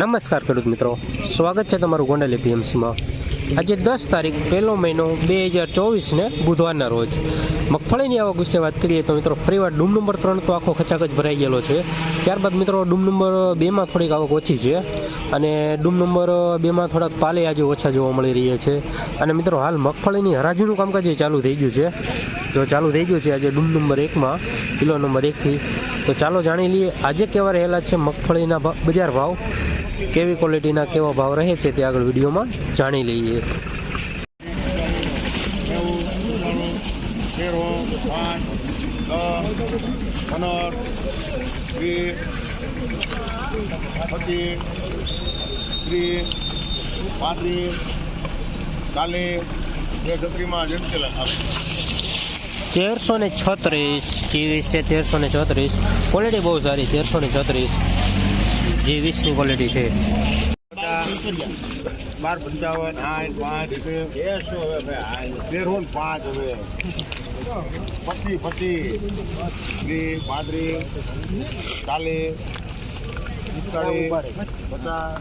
નમસ્કાર ખેડૂત મિત્રો. સ્વાગત છે તમારું ગોંડલ એપીએમસીમાં. આજે દસ તારીખ, પહેલો મહિનો બે હજાર ચોવીસને બુધવારના રોજ. મગફળીની આવક વિશે વાત કરીએ તો મિત્રો, ફરીવાર ડૂમ નંબર ત્રણ તો આખો ખચાખચ ભરાઈ ગયેલો છે. ત્યારબાદ મિત્રો, ડૂમ નંબર બેમાં થોડીક આવક ઓછી છે અને ડૂમ નંબર બેમાં થોડાક પાલે આજે ઓછા જોવા મળી રહ્યા છે. અને મિત્રો, હાલ મગફળીની હરાજીનું કામકાજ એ ચાલુ થઈ ગયું છે, જો ચાલુ થઈ ગયું છે આજે ડૂમ નંબર એકમાં, કિલો નંબર એકથી, તો ચાલો જાણી લઈએ, આજે કેવા રહેલા છે મગફળીના બજાર ભાવ? કેવી ક્વોલિટીના કેવો ભાવ રહે છે તે આગળ વિડીયોમાં જાણી લઈએ. તેરસો ને છત્રીસ જીવીસ છે તેરસો ને છત્રીસ. ક્વોલિટી બહુ સારી, તેરસો ને છત્રીસ. જીવીસની ક્વોલિટી છે. બાર પંચાવન, આઠ, પાંચ તેરસો પાંચ હવે. પચીસ પચીસ ત્રીસ પાંત્રીસ, ચાલીસ, પિસ્તાળીસ, પચાસ,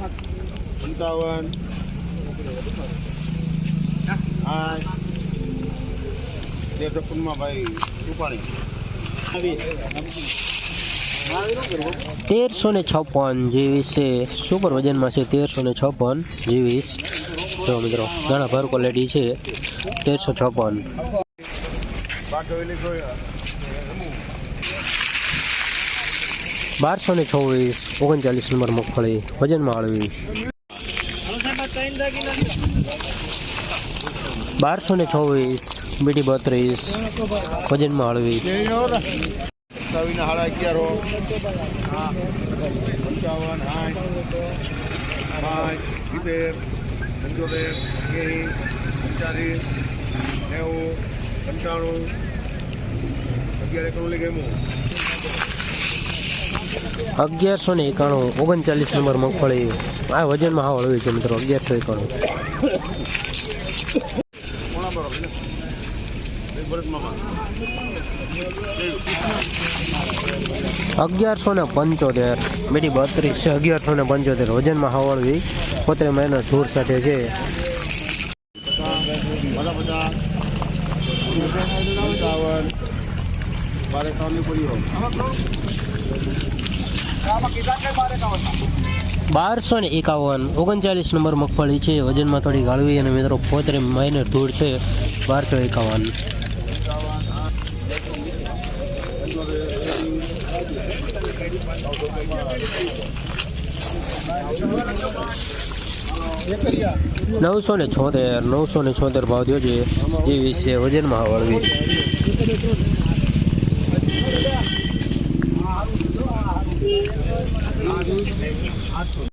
પંચાવન, આઠ. બે છપ્પનમાં ભાઈ રૂપાણી તેરસો ને છપ્પન જીવીસ છે. સુપર વજનમાં છે તેરસો ને છપ્પન જીવીસ. જો મિત્રો, ઘણા ભર ક્વોલિટી છે. તેરસો છપ્પન. બારસો ને છવ્વીસ, ઓગણચાલીસ નંબર મગફળી, વજનમાં હળવી બારસો ને છવ્વીસ બીટી બત્રીસ, વજનમાં હળવી સત્તાવીસના સાડા અગિયારો પંચાવન આઠ પાંચ સિત્તેર પંચોતેર એંસી પંચાલીસ નેવું પંચાણું અગિયાર એકાણું લઈ ગયું અગિયારસો ને એકાણું ઓગણચાલીસ નંબર મગફળી. આ વજનમાં હાવ હળવી છે મિત્રો અગિયારસો એકાણું. અગિયારસો ને પંચોતેર. બેટી બત્રીસ છે, અગિયારસો ને પંચોતેર. વજનમાં હવાળવી હળવી પોતે મહિના ધૂળ સાથે છે. બારસો ને એકાવન. ઓગણચાલીસ નંબર મગફળી છે. વજનમાં થોડી ગાળવી અને મિત્રો પોતે માઇનર ધૂળ છે. બારસો એકાવન. નવસો ને છોતેર નવસો ને છોતેર ભાવ થયો છે. એ વિશે વજનમાં હળવી